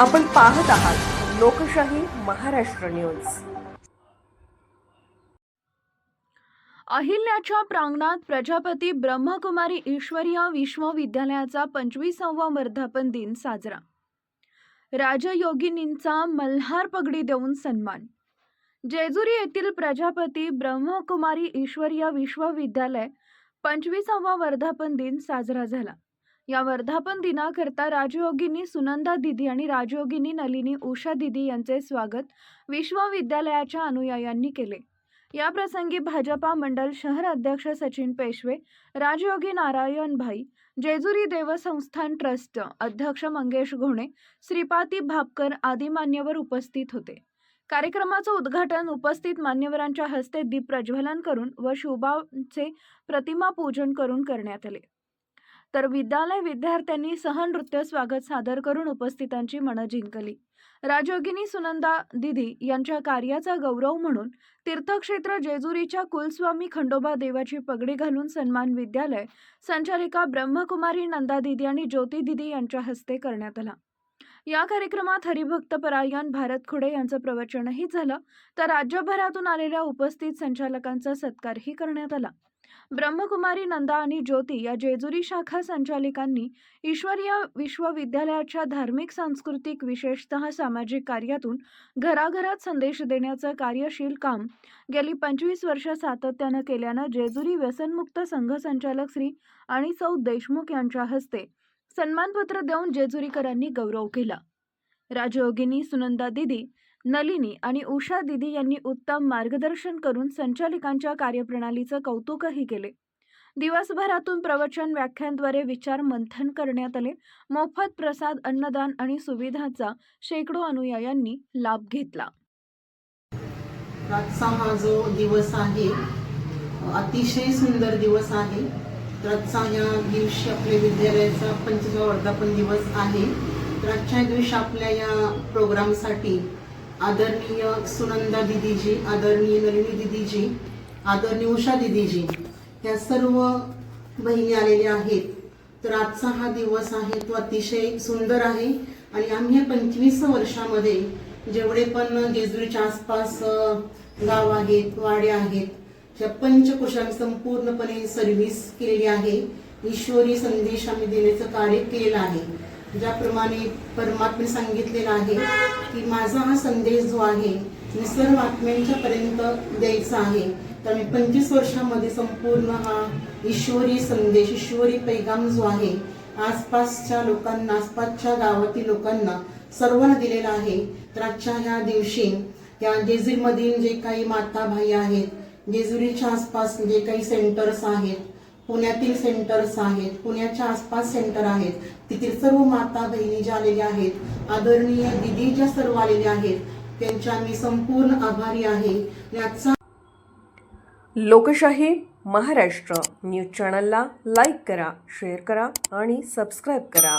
आपण पाहत आहात लोकशाही महाराष्ट्र न्यूज. अहिल्याच्या प्रांगणात प्रजापती ब्रह्मकुमारी ईश्वरीय विश्वविद्यालयाचा पंचवीसावा वर्धापन दिन साजरा. राजयोगिनींचा मल्हार पगडी देऊन सन्मान. जेजुरी येथील प्रजापती ब्रह्मकुमारी ईश्वरीय विश्वविद्यालय पंचवीसावा वर्धापन दिन साजरा झाला. या वर्धापन दिनाकरता राजयोगिनी सुनंदा दिदी आणि राजयोगिनी नलिनी उषा दिदी यांचे स्वागत विश्वविद्यालयाच्या अनुयायांनी केले. या प्रसंगी भाजपा मंडल शहर अध्यक्ष सचिन पेशवे राजयोगी नारायण भाई जेजुरी देवसंस्थान ट्रस्ट अध्यक्ष मंगेश घोणे श्रीपाती भापकर आदी मान्यवर उपस्थित होते. कार्यक्रमाचं उद्घाटन उपस्थित मान्यवरांच्या हस्ते दीप प्रज्वलन करून व शुभाचे प्रतिमा पूजन करून करण्यात आले. तर विद्यालय विद्यार्थ्यांनी सहनृत्य स्वागत सादर करून उपस्थितांची मनं जिंकली. राजयोगिनी सुनंदा दिदी यांच्या कार्याचा गौरव म्हणून तीर्थक्षेत्र जेजुरीच्या कुलस्वामी खंडोबा देवाची पगडी घालून सन्मान विद्यालय संचालिका ब्रह्मकुमारी नंदा दिदी आणि ज्योती दिदी यांच्या हस्ते करण्यात आला. या कार्यक्रमात हरिभक्त परायण भारत खुडे यांचं प्रवचनही झालं तर राज्यभरातून आलेल्या उपस्थित संचालकांचा सत्कारही करण्यात आला. ब्रह्मकुमारी नंदा आणि ज्योती या जेजुरी शाखा संचालिकांनी ईश्वरीय विश्वविद्यालयाच्या धार्मिक सांस्कृतिक विशेषतः सामाजिक कार्यातून घराघरात संदेश देण्याचं कार्यशील काम गेली पंचवीस वर्ष सातत्यानं केल्यानं जेजुरी व्यसनमुक्त संघ संचालक श्री आणि सौ देशमुख यांच्या हस्ते सन्मानपत्र देऊन जेजुरीकरांनी गौरव केला. राजयोगिनी सुनंदा दिदी नलिनी आणि उषा दिदी यांनी उत्तम मार्गदर्शन करून संचालिकांच्या कार्यप्रणालीचं कौतुकही केले. दिवसभरातून प्रवचन व्याख्यांद्वारे विचार मंथन करण्यात आले. मोफत प्रसाद अन्नदान आणि सुविधाचा शेकडो अनुयायांनी लाभ घेतला. आजचा हा जो दिवस आहे अतिशय सुंदर दिवस आहे. आजचा या दिवशी आपल्या विद्यालयाचा पंचवीसा वर्धापन दिवस आहे. तर आजच्या दिवशी आपल्या या प्रोग्रामसाठी आदरणीय सुनंदा दिदीजी आदरणीय नलिनी दिदीजी आदरणीय उषा दिदीजी या सर्व बहिणी आलेल्या आहेत. तर आजचा हा दिवस आहे तो अतिशय सुंदर आहे. आणि आम्ही या पंचवीस वर्षामध्ये जेवढे पण जेजुरीच्या आसपास गाव आहेत वाड्या आहेत या पंचकृषांनी संपूर्णपणे सर्व्हिस केलेली आहे. ईश्वरी संदेश आम्ही देण्याचं कार्य केलेलं आहे. ज्याप्रमाणे परमात्मे सांगितलेलं आहे की माझा हा संदेश जो आहे मी सर्व आत्म्यांच्या पर्यंत द्यायचा आहे. तर मी पंचवीस वर्षामध्ये संपूर्ण हा ईश्वरी संदेश ईश्वरी पैगाम जो आहे आसपासच्या लोकांना आसपासच्या गावातील लोकांना सर्वांना दिलेला आहे. तर आजच्या ह्या दिवशी या जेजुरीमधील जे काही माता भाई आहेत जेजुरीच्या आसपास जे काही सेंटर्स आहेत पुण्यातील सेंटर्स आहेत पुण्याच्या आसपास सेंटर आहेत. तिथील सर्व माता बहिणी ज्या आलेल्या आहेत आदरणीय दिदी ज्या सर्व आलेल्या आहेत त्यांच्या मी संपूर्ण आभारी आहे. याचा लोकशाही महाराष्ट्र न्यूज चॅनलला लाईक करा शेअर करा आणि सबस्क्राईब करा.